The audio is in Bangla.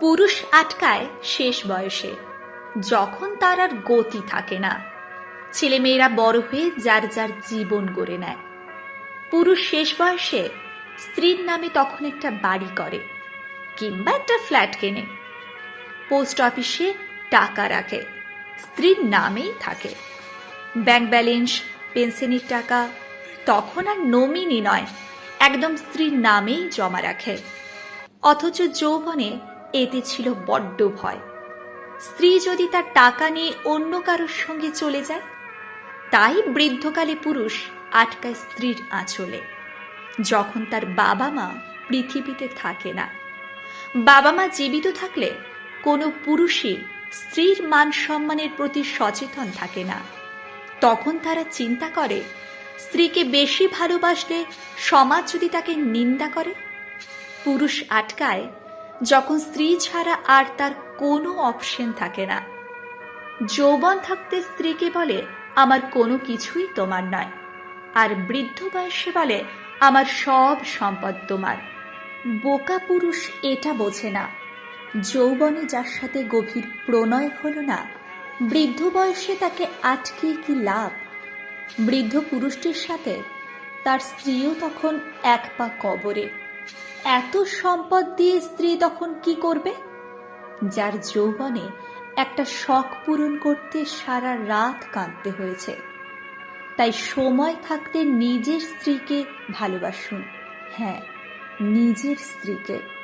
পুরুষ আটকায় শেষ বয়সে, যখন তার আর গতি থাকে না। ছেলেমেয়েরা বড় হয়ে যার যার জীবন গড়ে নেয়। পুরুষ শেষ বয়সে স্ত্রীর নামে তখন একটা বাড়ি করে কিংবা একটা ফ্ল্যাট কেনে। পোস্ট অফিসে টাকা রাখে, স্ত্রীর নামেই থাকে। ব্যাংক ব্যালেন্স, পেনশনের টাকা, তখন আর নমিনি নয়, একদম স্ত্রীর নামেই জমা রাখে। অথচ যৌবনে এতে ছিল বড্ড ভয়। স্ত্রী যদি তার টাকা নিয়ে অন্য কারোর সঙ্গে চলে যায়, তাই বৃদ্ধকালে পুরুষ আটকায় স্ত্রীর আঁচলে। যখন তার বাবা মা পৃথিবীতে থাকে না বাবা মা জীবিত থাকলে কোনো পুরুষই স্ত্রীর মান সম্মানের প্রতি সচেতন থাকে না। তখন তারা চিন্তা করে, স্ত্রীকে বেশি ভালোবাসলে সমাজ যদি তাকে নিন্দা করে? পুরুষ আটকায় যখন স্ত্রী ছাড়া আর তার কোনো অপশন থাকে না। যৌবন থাকতে স্ত্রীকে বলে, আমার কোনো কিছুই তোমার নয়। আর বৃদ্ধ বয়সে বলে, আমার সব সম্পদ তোমার। বোকা পুরুষ এটা বোঝে না। যৌবনে যার সাথে গভীর প্রণয় হলো না, বৃদ্ধ বয়সে তাকে আটকে কি লাভ? বৃদ্ধ পুরুষটির সাথে তার স্ত্রীও তখন এক পা কবরে। এত সম্পদ দিয়ে স্ত্রী তখন কি করবে? যার যৌবনে একটা শখ পূরণ করতে সারা রাত কাঁদতে হয়েছে। তাই সময় থাকতে নিজের স্ত্রীকে ভালোবাসুন। হ্যাঁ নিজের স্ত্রীকে।